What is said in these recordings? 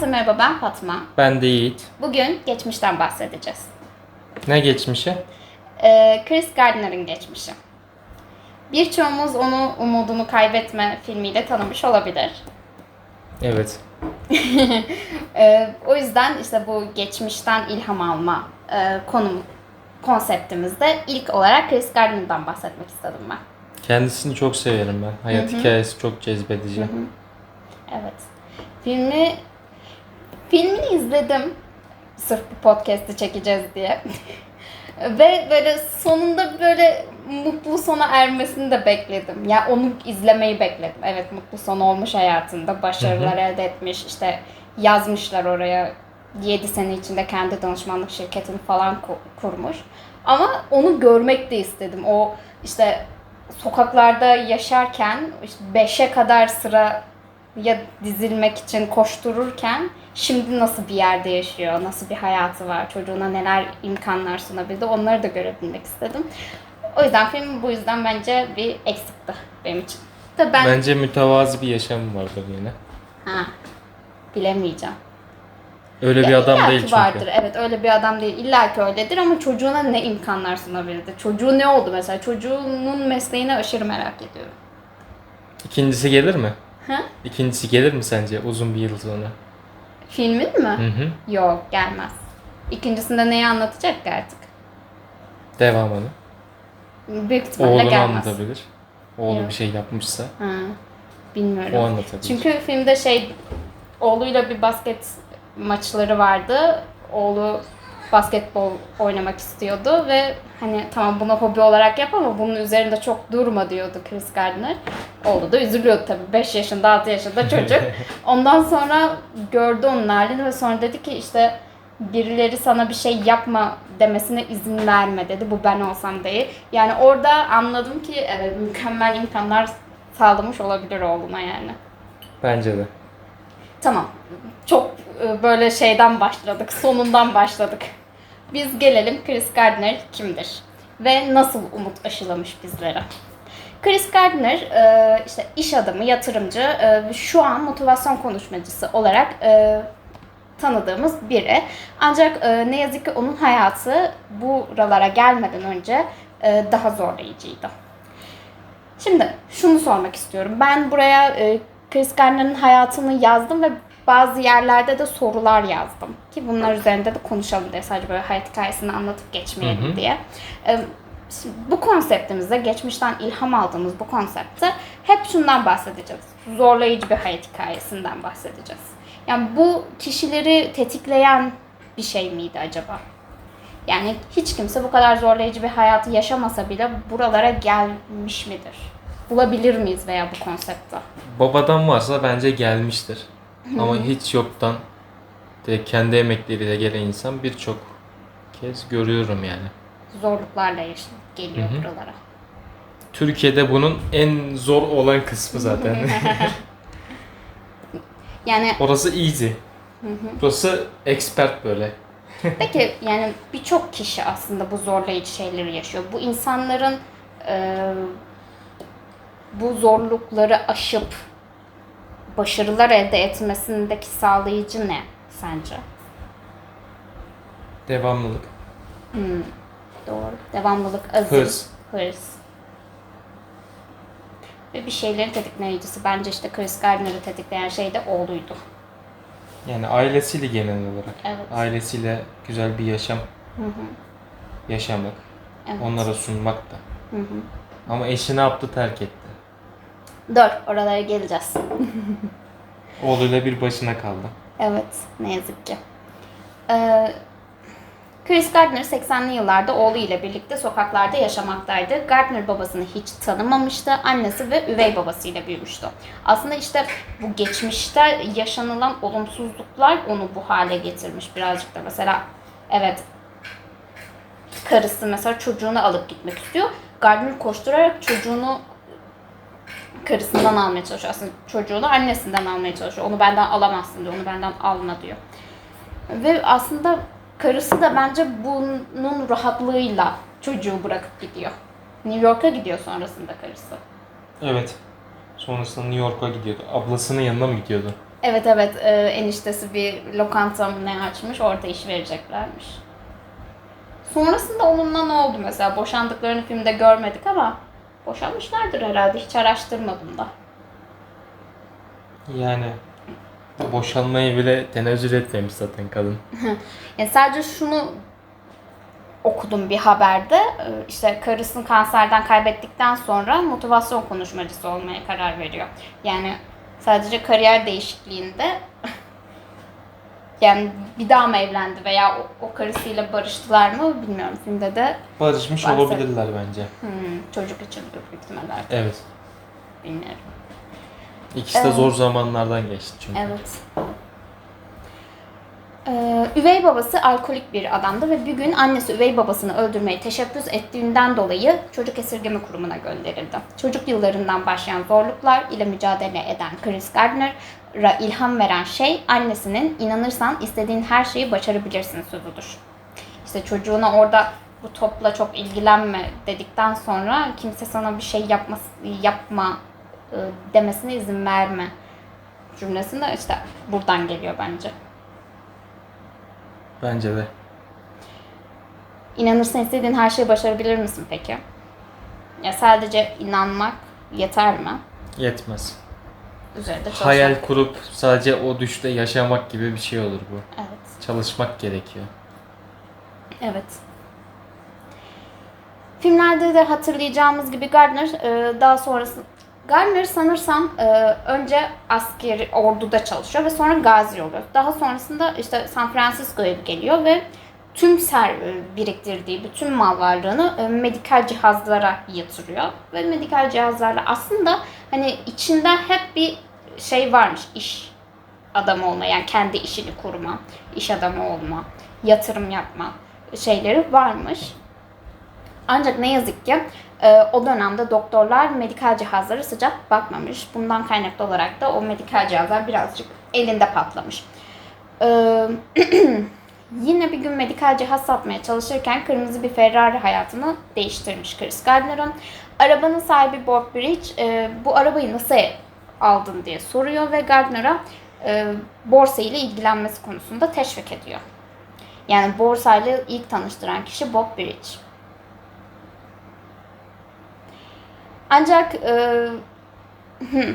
Herkese merhaba ben Fatma. Ben de Yiğit. Bugün geçmişten bahsedeceğiz. Ne geçmişi? Ee, Chris Gardner'ın geçmişi. Birçoğumuz onu Umudunu Kaybetme filmiyle tanımış olabilir. Evet. Ee, o yüzden işte bu geçmişten ilham alma e, konum konseptimizde ilk olarak Chris Gardner'dan bahsetmek istedim ben. Kendisini çok severim ben. Hayat hikayesi çok cezbedici. Evet. Filmi filmini izledim. Sırf bu podcast'i çekeceğiz diye. Ve böyle sonunda böyle mutlu sona ermesini de bekledim. Ya yani onu izlemeyi bekledim. Evet mutlu son olmuş hayatında. Başarılar elde etmiş. işte yazmışlar oraya 7 sene içinde kendi danışmanlık şirketini falan ku- kurmuş. Ama onu görmek de istedim. O işte sokaklarda yaşarken işte 5'e kadar sıra ya dizilmek için koştururken şimdi nasıl bir yerde yaşıyor, nasıl bir hayatı var, çocuğuna neler imkanlar sunabildi onları da görebilmek istedim. O yüzden film bu yüzden bence bir eksikti benim için. Tabii ben Bence mütevazi bir yaşamı vardır yine. ha, bilemeyeceğim. Öyle bir Ya adam illa değil çünkü. vardır. Evet öyle bir adam değil. İlla ki öyledir ama çocuğuna ne imkanlar sunabildi? Çocuğu ne oldu mesela? Çocuğunun mesleğini aşırı merak ediyorum. İkincisi gelir mi? Ha? İkincisi gelir mi sence uzun bir yıl sonra? Filmin mi? Hı hı. Yok gelmez. İkincisinde neyi anlatacak ki artık? Devamını. Büyük ihtimalle Oğlunu gelmez. anlatabilir. Oğlu Yok. bir şey yapmışsa Ha, bilmiyorum. o anlatabilir. Çünkü filmde şey oğluyla bir basket maçları vardı. Oğlu basketbol oynamak istiyordu ve hani tamam bunu hobi olarak yap ama bunun üzerinde çok durma diyordu Chris Gardner. Oğlu da üzülüyordu tabii. 5 yaşında 6 yaşında çocuk. Ondan sonra gördü onun halini ve sonra dedi ki işte birileri sana bir şey yapma demesine izin verme dedi. Bu ben olsam değil. Yani orada anladım ki evet mükemmel imkanlar sağlamış olabilir oğluna yani. Bence de. Tamam. Çok e, böyle şeyden başladık. Sonundan başladık. Biz gelelim Chris Gardner kimdir? Ve nasıl umut aşılamış bizlere? Chris Gardner e, işte iş adamı, yatırımcı, e, şu an motivasyon konuşmacısı olarak e, tanıdığımız biri. Ancak ne yazık ki onun hayatı buralara gelmeden önce daha zorlayıcıydı. Şimdi şunu sormak istiyorum. Ben buraya Chris Gardner'ın hayatını yazdım ve bazı yerlerde de sorular yazdım. Ki bunlar üzerinde de konuşalım diye. Sadece böyle hayat hikayesini anlatıp geçmeyelim Hı hı. diye. E, şimdi bu konseptimizde, geçmişten ilham aldığımız bu konsepte hep şundan bahsedeceğiz. Zorlayıcı bir hayat hikayesinden bahsedeceğiz. Yani bu kişileri tetikleyen bir şey miydi acaba? Yani hiç kimse bu kadar zorlayıcı bir hayatı yaşamasa bile buralara gelmiş midir? Bulabilir miyiz veya bu konsepte? Babadan varsa bence gelmiştir. Ama hiç yoktan de kendi emekleriyle gelen insan birçok kez görüyorum yani. Zorluklarla yaş- geliyor Hı hı. buralara. Türkiye'de bunun en zor olan kısmı zaten. Yani Orası easy. Burası expert böyle. peki yani birçok kişi aslında bu zorlayıcı şeyleri yaşıyor. Bu insanların e, bu zorlukları aşıp başarılar elde etmesindeki sağlayıcı ne sence? Devamlılık. Doğru. Devamlılık, azim, Hırs. hırs. Ve bir şeylerin tetikleyicisi. Bence işte Chris Gardner'ı tetikleyen şey de oğluydu. Yani ailesiyle genel olarak. Evet. Ailesiyle güzel bir yaşam yaşamak. Evet. Onlara sunmak da. Ama eşi ne yaptı terk etti. Dur, oralara geleceğiz. Oğluyla bir başına kaldı. Evet, ne yazık ki. Ee, Chris Gardner 80'li yıllarda oğlu ile birlikte sokaklarda yaşamaktaydı. Gardner babasını hiç tanımamıştı. Annesi ve üvey babasıyla büyümüştü. Aslında işte bu geçmişte yaşanılan olumsuzluklar onu bu hale getirmiş birazcık da. Mesela evet karısı mesela çocuğunu alıp gitmek istiyor. Gardner koşturarak çocuğunu karısından almaya çalışıyor. Aslında çocuğunu annesinden almaya çalışıyor. Onu benden alamazsın diyor. Onu benden alma diyor. Ve aslında karısı da bence bunun rahatlığıyla çocuğu bırakıp gidiyor. New York'a gidiyor sonrasında karısı. Evet. Sonrasında New York'a gidiyordu. Ablasının yanına mı gidiyordu? Evet evet e, eniştesi bir lokanta mı ne açmış orada iş vereceklermiş. Sonrasında onunla ne oldu mesela? Boşandıklarını filmde görmedik ama boşanmışlardır herhalde. Hiç araştırmadım da. Yani boşanmayı bile tenezzül etmemiş zaten kadın. Yani sadece şunu okudum bir haberde. Ee, İşte karısını kanserden kaybettikten sonra motivasyon konuşmacısı olmaya karar veriyor. Yani sadece kariyer değişikliğinde yani bir daha mı evlendi veya o, o karısıyla barıştılar mı bilmiyorum. Filmde de Barışmış Bahset- olabilirler bence. hmm, çocuk için büyük ihtimalle artık Evet. bilmiyorum. İkisi de Evet. zor zamanlardan geçti çünkü. Evet. Ee, üvey babası alkolik bir adamdı ve bir gün annesi üvey babasını öldürmeyi teşebbüs ettiğinden dolayı çocuk esirgeme kurumuna gönderildi. Çocuk yıllarından başlayan zorluklar ile mücadele eden Chris Gardner'a ilham veren şey annesinin inanırsan istediğin her şeyi başarabilirsin sözüdür. İşte çocuğuna orada bu topla çok ilgilenme dedikten sonra kimse sana bir şey yapması, yapma e, demesine izin verme cümlesi de işte buradan geliyor bence. Bence de. İnanırsan istediğin her şeyi başarabilir misin peki? Ya sadece inanmak yeter mi? Yetmez. Üzerinde çalışmak. Hayal kurup sadece o düşte yaşamak gibi bir şey olur bu. Evet. Çalışmak gerekiyor. Evet. Filmlerde de hatırlayacağımız gibi Gardner e, daha sonrası Gardner sanırsam e, önce askeri orduda çalışıyor ve sonra gazi oluyor. Daha sonrasında işte San Francisco'ya geliyor ve tüm ser e, biriktirdiği bütün mal varlığını e, medikal cihazlara yatırıyor ve medikal cihazlarla aslında hani içinde hep bir şey varmış iş adamı olma yani kendi işini kurma, iş adamı olma, yatırım yapma şeyleri varmış. Ancak ne yazık ki e, o dönemde doktorlar medikal cihazlara sıcak bakmamış. Bundan kaynaklı olarak da o medikal cihazlar birazcık elinde patlamış. E, yine bir gün medikal cihaz satmaya çalışırken kırmızı bir Ferrari hayatını değiştirmiş Chris Gardner'ın. Arabanın sahibi Bob Bridge e, bu arabayı nasıl aldın diye soruyor ve Gardner'a e, borsa ile ilgilenmesi konusunda teşvik ediyor. Yani borsayla ilk tanıştıran kişi Bob Bridge. Ancak e, hmm.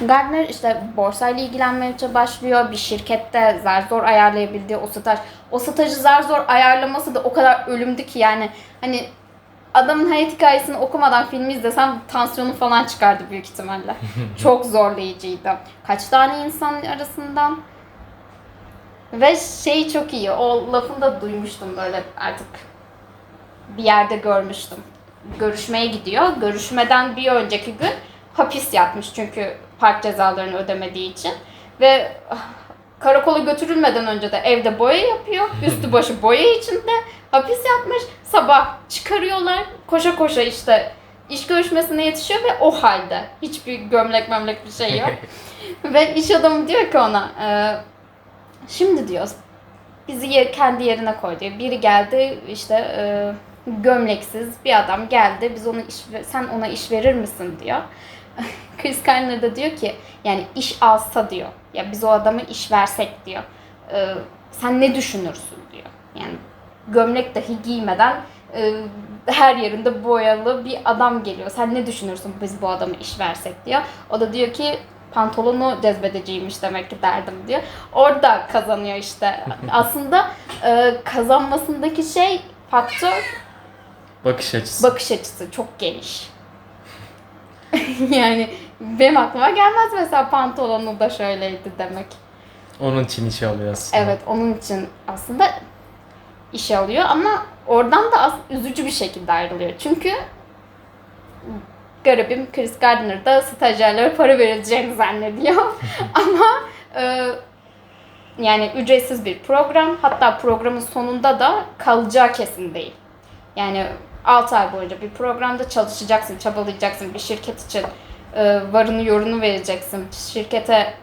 Gardner işte borsayla ilgilenmeye başlıyor. Bir şirkette zar zor ayarlayabildiği o staj. O stajı zar zor ayarlaması da o kadar ölümdü ki yani hani adamın hayat hikayesini okumadan filmi izlesem tansiyonu falan çıkardı büyük ihtimalle. Çok zorlayıcıydı. Kaç tane insan arasından ve şey çok iyi. O lafını da duymuştum böyle artık bir yerde görmüştüm. Görüşmeye gidiyor. Görüşmeden bir önceki gün hapis yatmış çünkü park cezalarını ödemediği için. Ve ah, karakola götürülmeden önce de evde boya yapıyor. Üstü başı boya içinde. Hapis yatmış. Sabah çıkarıyorlar. Koşa koşa işte iş görüşmesine yetişiyor ve o halde. Hiçbir gömlek memlek bir şey yok. ve iş adamı diyor ki ona e, şimdi diyor bizi kendi yerine koy diyor. Biri geldi işte e, gömleksiz bir adam geldi. Biz ona iş sen ona iş verir misin diyor. Chris Gardner da diyor ki yani iş alsa diyor. Ya biz o adama iş versek diyor. e, sen ne düşünürsün diyor. Yani gömlek dahi giymeden e, her yerinde boyalı bir adam geliyor. Sen ne düşünürsün biz bu adama iş versek diyor. O da diyor ki pantolonu cezbediciymiş demek ki derdim diyor. Orada kazanıyor işte. Aslında e, kazanmasındaki şey faktör Bakış açısı. bakış açısı çok geniş. yani benim aklıma gelmez mesela pantolonu da şöyleydi demek. Onun için işe alıyor aslında. Evet onun için aslında işe alıyor ama oradan da as- üzücü bir şekilde ayrılıyor. Çünkü garibim Chris Gardner da stajyerlere para verileceğini zannediyor. ama e, yani ücretsiz bir program. Hatta programın sonunda da kalacağı kesin değil. Yani 6 ay boyunca bir programda çalışacaksın, çabalayacaksın bir şirket için e, varını yorunu vereceksin. Şirkete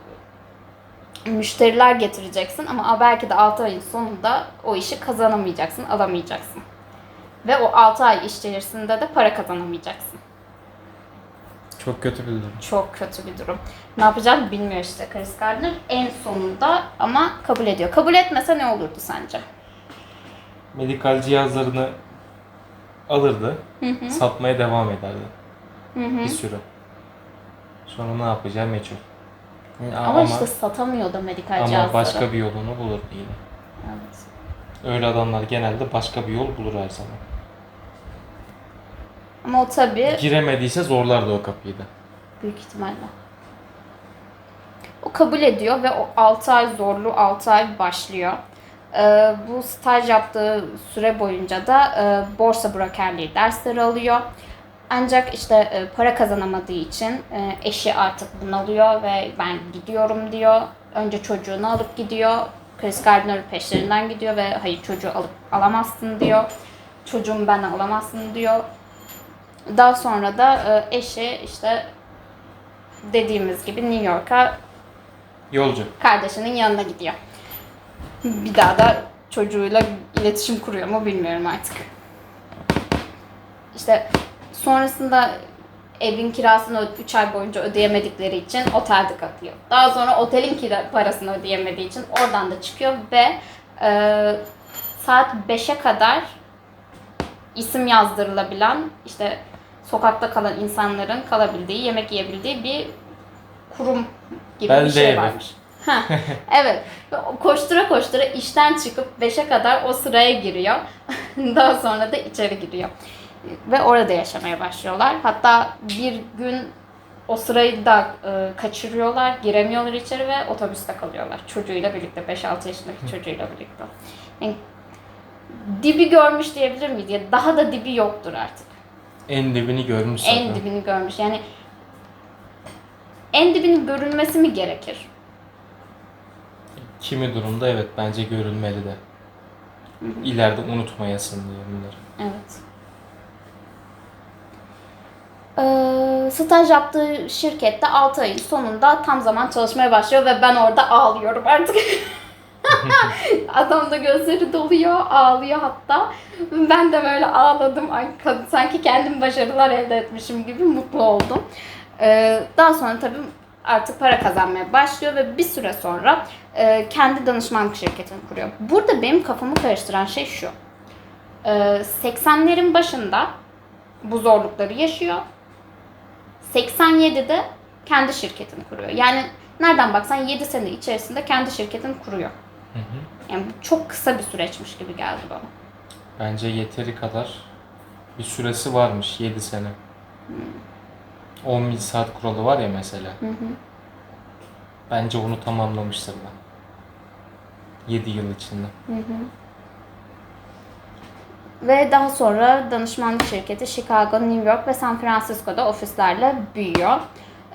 müşteriler getireceksin ama belki de 6 ayın sonunda o işi kazanamayacaksın, alamayacaksın. Ve o 6 ay iş içerisinde de para kazanamayacaksın. Çok kötü bir durum. Çok kötü bir durum. Ne yapacağını bilmiyor işte Chris Gardner. En sonunda ama kabul ediyor. Kabul etmese ne olurdu sence? Medikal cihazlarını alırdı, satmaya devam ederdi. Bir süre. Sonra ne yapacağı meçhul. Yani Ama, işte satamıyor da medikal ama cihazları. başka bir yolunu bulurdu yine. Evet. Öyle adamlar genelde başka bir yol bulur her zaman. Ama o tabii Giremediyse zorlardı o kapıyı da. büyük ihtimalle. O kabul ediyor ve o 6 ay zorlu 6 ay başlıyor. Ee, bu staj yaptığı süre boyunca da e, borsa brokerliği dersleri alıyor. Ancak işte e, para kazanamadığı için e, eşi artık bunalıyor ve ben gidiyorum diyor. Önce çocuğunu alıp gidiyor. Chris Gardner peşlerinden gidiyor ve hayır çocuğu alıp alamazsın diyor. Çocuğumu benden alamazsın diyor. Daha sonra da e, eşi işte dediğimiz gibi New York'a Yolcu. kardeşinin yanına gidiyor. Bir daha da çocuğuyla iletişim kuruyor mu bilmiyorum artık. İşte sonrasında evin kirasını 3 ay boyunca ödeyemedikleri için otelde kalıyor. Daha sonra otelin kira parasını ödeyemediği için oradan da çıkıyor ve e, saat 5'e kadar isim yazdırılabilen işte sokakta kalan insanların kalabildiği, yemek yiyebildiği bir kurum gibi bir Belde şey varmış. Ha, evet. Koştura koştura işten çıkıp 5'e kadar o sıraya giriyor. Daha sonra da içeri giriyor. Ve orada yaşamaya başlıyorlar. Hatta bir gün o sırayı da e, kaçırıyorlar, giremiyorlar içeri ve otobüste kalıyorlar. Çocuğuyla birlikte, 5-6 yaşındaki çocuğuyla birlikte. Yani dibi görmüş diyebilir miyiz? Ya daha da dibi yoktur artık. En dibini görmüş zaten. En dibini görmüş. Yani en dibinin görülmesi mi gerekir? Kimi durumda evet bence görülmeli de. İleride unutmayasın diye bunları. Evet. Ee, staj yaptığı şirkette 6 ayın sonunda tam zaman çalışmaya başlıyor ve ben orada ağlıyorum artık. Adam da gözleri doluyor, ağlıyor hatta. Ben de böyle ağladım. Ay, sanki kendim başarılar elde etmişim gibi mutlu oldum. Ee, daha sonra tabii artık para kazanmaya başlıyor ve bir süre sonra e, kendi danışmanlık şirketini kuruyor. Burada benim kafamı karıştıran şey şu. Ee, 80'lerin başında bu zorlukları yaşıyor. 87'de kendi şirketini kuruyor. Yani nereden baksan 7 sene içerisinde kendi şirketini kuruyor. Hı hı. Yani bu çok kısa bir süreçmiş gibi geldi bana. Bence yeteri kadar bir süresi varmış 7 sene. 10 bin saat kuralı var ya mesela. Hı hı. Bence onu tamamlamıştır da. 7 yıl içinde. Ve daha sonra danışmanlık şirketi Chicago, New York ve San Francisco'da ofislerle büyüyor.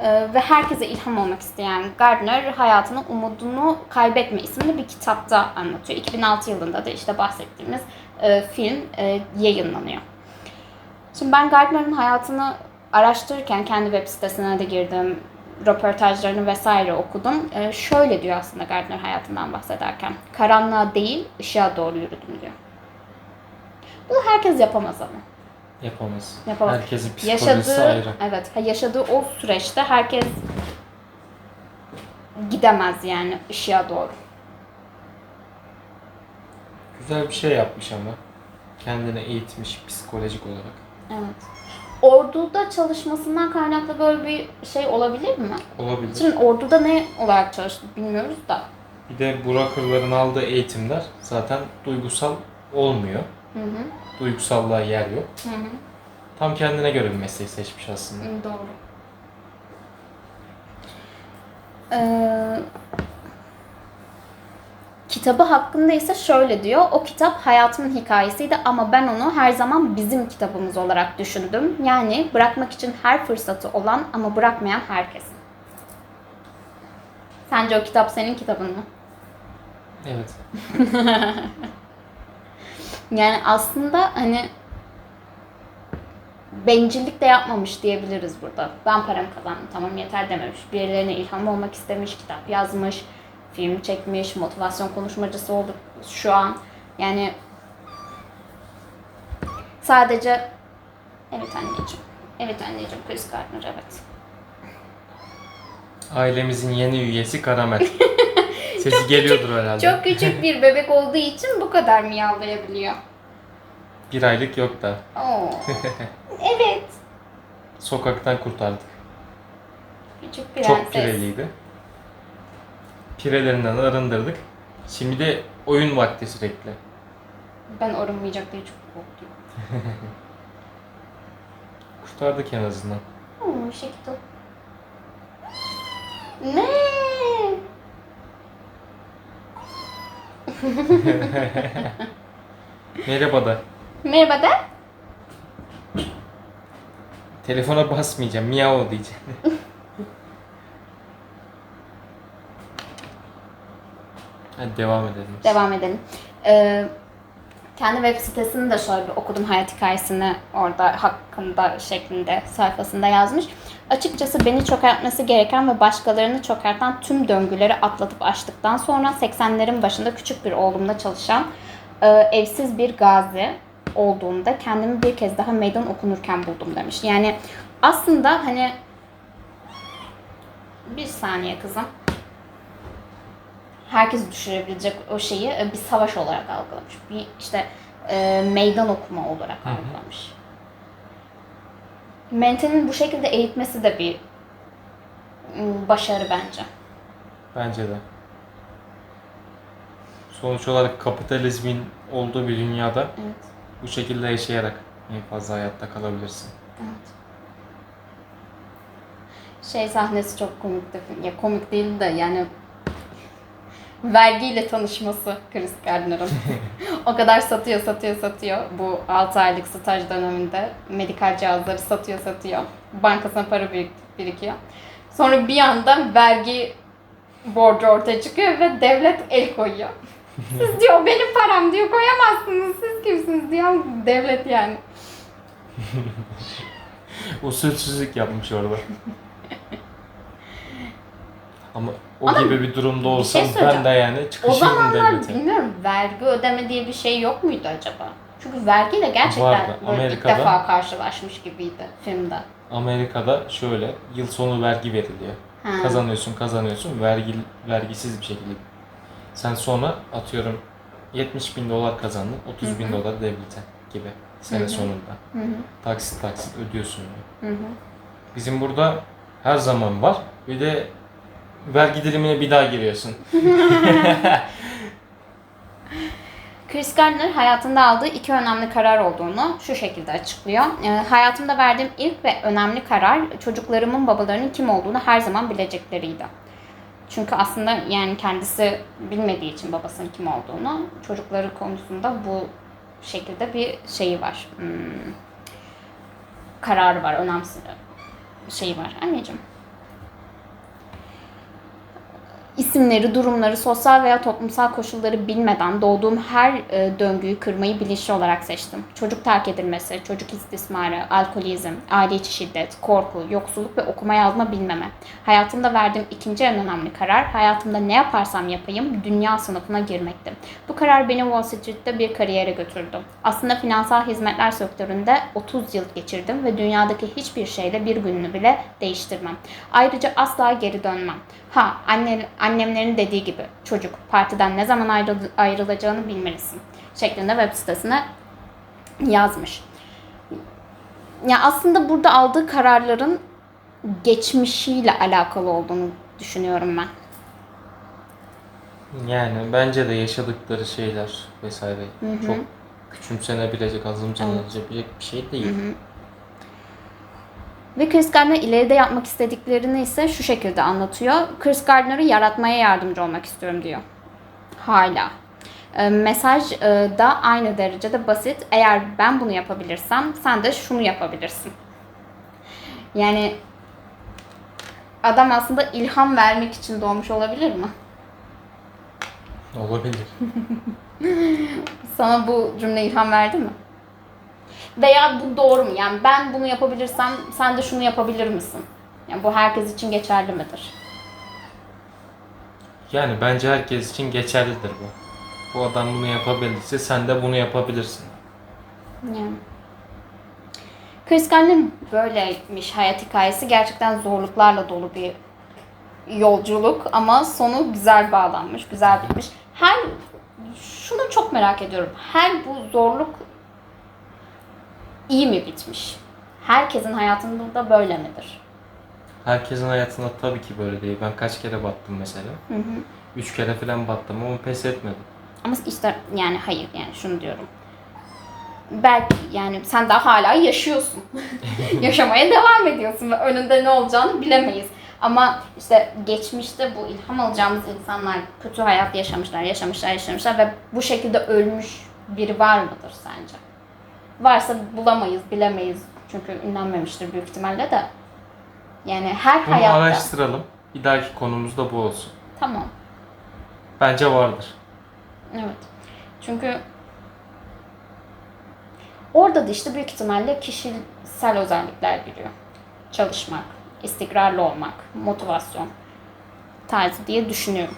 Ee, ve herkese ilham olmak isteyen Gardner hayatının umudunu kaybetme isimli bir kitapta anlatıyor. 2006 yılında da işte bahsettiğimiz e, film e, yayınlanıyor. Şimdi ben Gardner'ın hayatını araştırırken kendi web sitesine de girdim, röportajlarını vesaire okudum. Ee, şöyle diyor aslında Gardner hayatından bahsederken. Karanlığa değil, ışığa doğru yürüdüm diyor. Bunu herkes yapamaz ama. Yapamaz. Yapamaz. Herkesin psikolojisi Yaşadığı, ayrı. evet, yaşadığı o süreçte herkes gidemez yani ışığa doğru. Güzel bir şey yapmış ama. Kendini eğitmiş psikolojik olarak. Evet. Orduda çalışmasından kaynaklı böyle bir şey olabilir mi? Olabilir. Şimdi orduda ne olarak çalıştı bilmiyoruz da. Bir de Burakırların aldığı eğitimler zaten duygusal olmuyor. Hı hı. Duygusallığa yer yok. Hı hı. Tam kendine göre bir mesleği seçmiş aslında. Hı, Doğru. Ee, kitabı hakkında ise şöyle diyor. O kitap hayatımın hikayesiydi ama ben onu her zaman bizim kitabımız olarak düşündüm. Yani bırakmak için her fırsatı olan ama bırakmayan herkesin. Sence o kitap senin kitabın mı? Evet. Yani aslında hani bencillik de yapmamış diyebiliriz burada. Ben paramı kazandım tamam yeter dememiş. Birilerine ilham olmak istemiş, kitap yazmış, film çekmiş, motivasyon konuşmacısı oldu şu an. Yani sadece evet anneciğim, evet anneciğim Chris Gardner evet. Ailemizin yeni üyesi Karamel. Sesi geliyordur herhalde. Çok küçük bir bebek olduğu için bu kadar miyavlayabiliyor. Bir aylık yok da. Oo. evet. Sokaktan kurtardık. Küçük prenses. Çok pireliydi. Pirelerinden arındırdık. Şimdi de oyun vakti sürekli. Ben arınmayacak diye çok korktum. Kurtardık en azından. Oo, şekil. Ne? Merhaba da. Merhaba da. Telefona basmayacağım. Miyav diyeceğim. Hadi devam edelim. Devam edelim. Ee, kendi web sitesini de şöyle bir okudum hayat hikayesini orada hakkında şeklinde sayfasında yazmış. Açıkçası beni çökertmesi gereken ve başkalarını çökerten tüm döngüleri atlatıp aştıktan sonra 80'lerin başında küçük bir oğlumda çalışan e, evsiz bir gazi olduğunda kendimi bir kez daha meydan okunurken buldum demiş. Yani aslında hani bir saniye kızım herkes düşürebilecek o şeyi e, bir savaş olarak algılamış. Bir işte e, meydan okuma olarak Hı hı. algılamış. Mentalin bu şekilde eğitmesi de bir m, başarı bence. Bence de. Sonuç olarak kapitalizmin olduğu bir dünyada Evet. bu şekilde yaşayarak en fazla hayatta kalabilirsin. evet. Şey sahnesi çok komikti. Ya komik değil de yani vergiyle tanışması Chris Gardner'ın. o kadar satıyor, satıyor, satıyor. Bu 6 aylık staj döneminde medikal cihazları satıyor, satıyor. Bankasına para birik- birikiyor. Sonra bir anda vergi borcu ortaya çıkıyor ve devlet el koyuyor. Siz diyor benim param diyor koyamazsınız. Siz kimsiniz diyor. Devlet yani. Usulsüzlük yapmış orada. Ama o Ama gibi bir durumda şey olsam ben söyleyeceğim. de yani O çıkışırdım zamanlar devlete. bilmiyorum vergi ödeme diye bir şey yok muydu acaba? Çünkü vergiyle gerçekten Vardı. Amerika'da- ilk defa karşılaşmış gibiydi filmde. Amerika'da şöyle yıl sonu vergi veriliyor. Ha. Kazanıyorsun kazanıyorsun vergi vergisiz bir şekilde. Sen sonra atıyorum 70 bin dolar kazandın 30 bin dolar devlete gibi sene Hı hı. sonunda. Hı hı, Taksit taksit ödüyorsun. yani. hı hı. Bizim burada her zaman var. Bir de vergi dilimine bir daha giriyorsun. Chris Gardner hayatında aldığı iki önemli karar olduğunu şu şekilde açıklıyor. E, hayatımda verdiğim ilk ve önemli karar çocuklarımın babalarının kim olduğunu her zaman bilecekleriydi. Çünkü aslında yani kendisi bilmediği için babasının kim olduğunu çocukları konusunda bu şekilde bir şeyi var. Hmm, kararı var, önemsiz şeyi var. Anneciğim. İsimleri, durumları, sosyal veya toplumsal koşulları bilmeden doğduğum her e, döngüyü kırmayı bilinçli olarak seçtim. Çocuk terk edilmesi, çocuk istismarı, alkolizm, aile içi şiddet, korku, yoksulluk ve okuma yazma bilmeme. Hayatımda verdiğim ikinci en önemli karar, hayatımda ne yaparsam yapayım dünya sınıfına girmekti. Bu karar beni Wall Street'te bir kariyere götürdü. Aslında finansal hizmetler sektöründe 30 yıl geçirdim ve dünyadaki hiçbir şeyle bir gününü bile değiştirmem. Ayrıca asla geri dönmem. Ha, anne, annemlerin dediği gibi çocuk partiden ne zaman ayrıl- ayrılacağını bilmelisin şeklinde web sitesine yazmış. Ya aslında burada aldığı kararların geçmişiyle alakalı olduğunu düşünüyorum ben. Yani bence de yaşadıkları şeyler vesaire çok küçümsenebilecek, azımsanabilecek bir şey değil. Ve Chris Gardner ileride yapmak istediklerini ise şu şekilde anlatıyor. Chris Gardner'ı yaratmaya yardımcı olmak istiyorum diyor. Hala. E, mesaj e, da aynı derecede basit. Eğer ben bunu yapabilirsem sen de şunu yapabilirsin. Yani adam aslında ilham vermek için doğmuş olabilir mi? Olabilir. Sana bu cümle ilham verdi mi? Veya bu doğru mu? Yani ben bunu yapabilirsem sen de şunu yapabilir misin? Yani bu herkes için geçerli midir? Yani bence herkes için geçerlidir bu. Bu adam bunu yapabildiyse sen de bunu yapabilirsin. Yani. Chris Gardner'ın böyleymiş hayat hikayesi. Gerçekten zorluklarla dolu bir yolculuk ama sonu güzel bağlanmış, güzel bitmiş. Her şunu çok merak ediyorum. Her bu zorluk iyi mi bitmiş? Herkesin hayatında da böyle midir? Herkesin hayatında tabii ki böyle değil. Ben kaç kere battım mesela. Hı hı. Üç kere falan battım ama pes etmedim. Ama işte yani hayır yani şunu diyorum. Belki yani sen daha hala yaşıyorsun. Yaşamaya devam ediyorsun ve önünde ne olacağını bilemeyiz. Ama işte geçmişte bu ilham alacağımız insanlar kötü hayat yaşamışlar, yaşamışlar, yaşamışlar ve bu şekilde ölmüş biri var mıdır sence? Varsa bulamayız, bilemeyiz. Çünkü ünlenmemiştir büyük ihtimalle de. Yani her Bunu hayatta. araştıralım. Bir dahaki konumuz da bu olsun. Tamam. Bence vardır. Evet. Çünkü orada da işte büyük ihtimalle kişisel özellikler giriyor. Çalışmak, istikrarlı olmak, motivasyon tarzı diye düşünüyorum.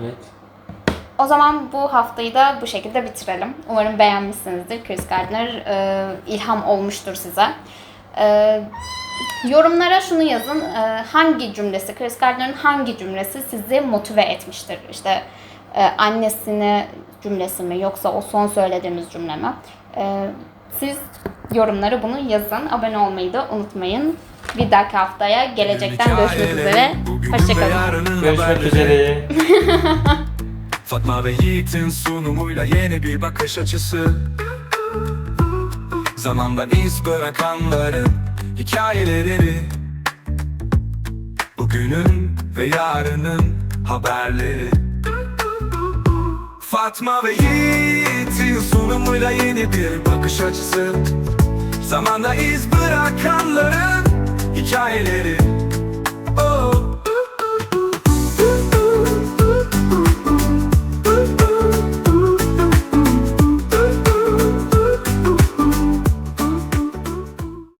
Evet. O zaman bu haftayı da bu şekilde bitirelim. Umarım beğenmişsinizdir. Chris Gardner e, ilham olmuştur size. E, yorumlara şunu yazın. E, hangi cümlesi, Chris Gardner'ın hangi cümlesi sizi motive etmiştir? İşte e, annesini cümlesi mi yoksa o son söylediğimiz cümle mi? E, siz yorumlara bunu yazın. Abone olmayı da unutmayın. Bir dahaki haftaya gelecekten görüşmek üzere. Hoşçakalın. Görüşmek üzere. Fatma ve Yiğit'in sunumuyla yeni bir bakış açısı. Zamandan iz bırakanların hikayeleri Bugünün ve yarının haberleri. Fatma ve Yiğit'in sunumuyla yeni bir bakış açısı. Zamanda iz bırakanların hikayeleri